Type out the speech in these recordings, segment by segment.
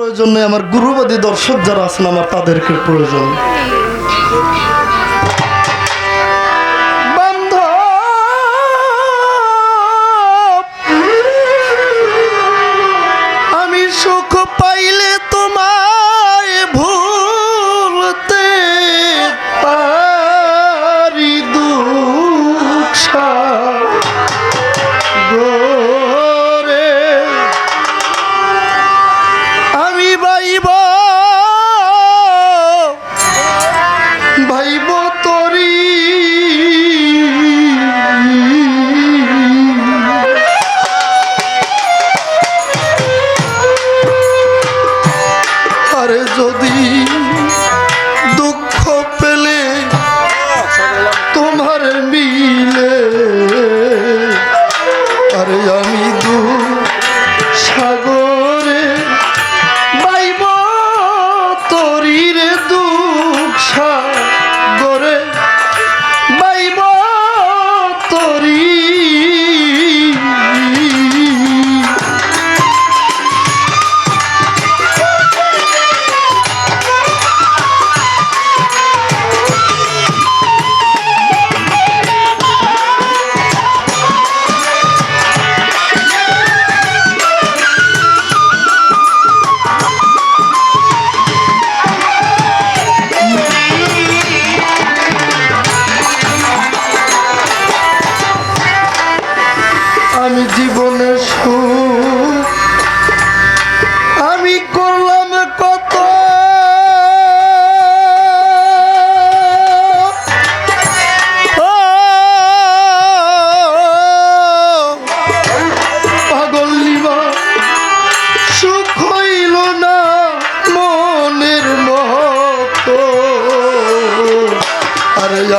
প্রয়োজন আমার গুরুবাদী দর্শক যারা আছেন আমার তাদেরকে প্রয়োজন।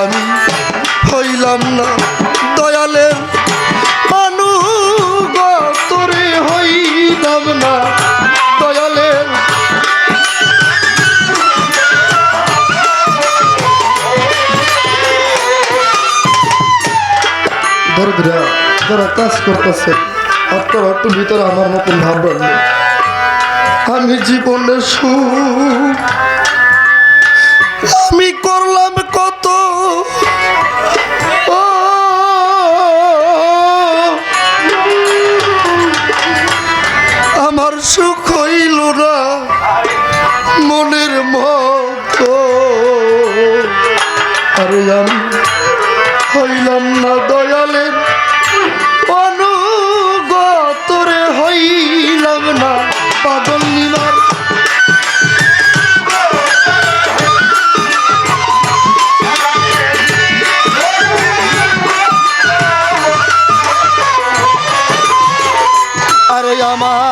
আমি হইলাম না দয়ালের অনুগতরে হইলাম না যারা কাজ করতেছে আপনারা একটু ভিতরে আমার মতন ভাববেন। আমি জীবনে সুখ আমি করলাম আমার সুখ হইল না, মনের মতো। আরে আমি হইলাম না দয়ালের অনুগতরে, হইলাম না পাগল নিবার আরে আমার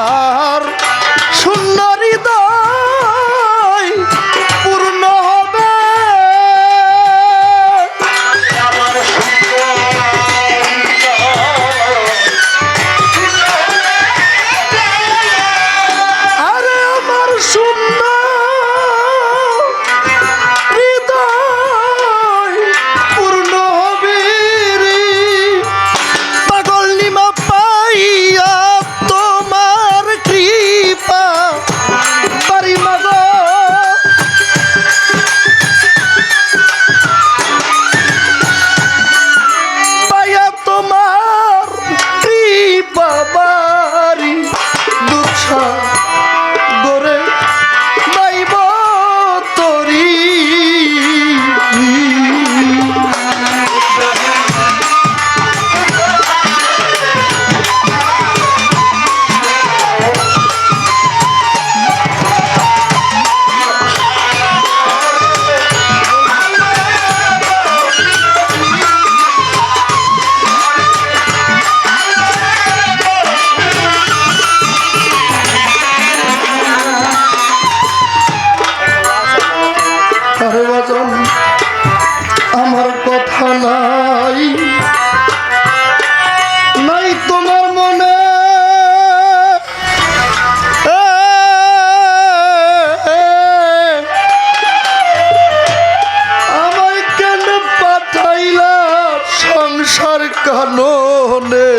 কাননে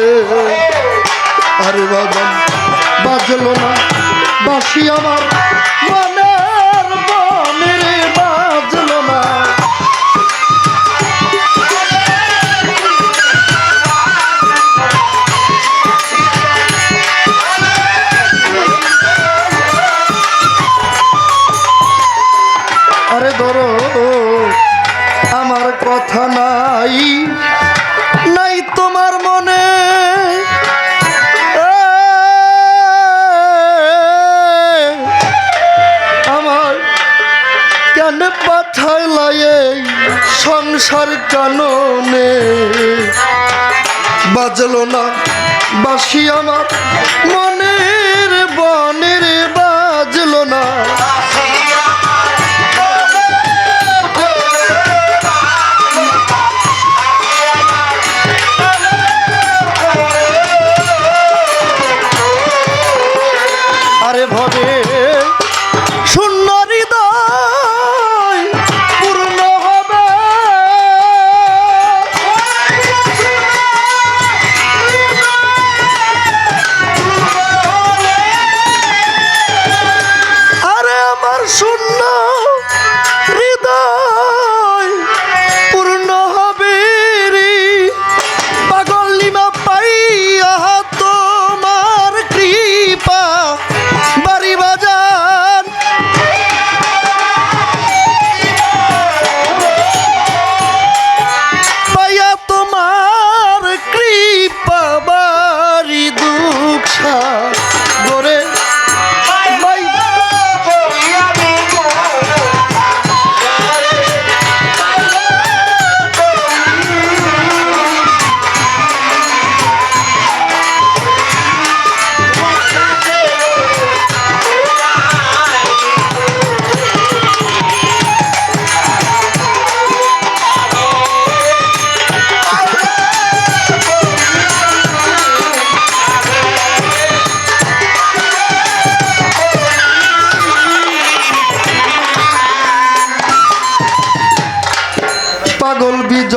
আরে বাবা বাজলো না। বাসি আমার মন তুষার কাননে। বাজল না বাসি আমার মনের বনের বাজল না। আরে ভবে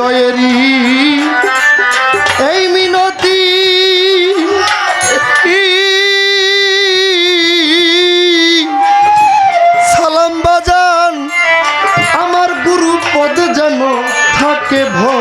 হৃদয়েরই এই মিনতি সালাম বাজান আমার গুরু পদ যেন থাকে ভয়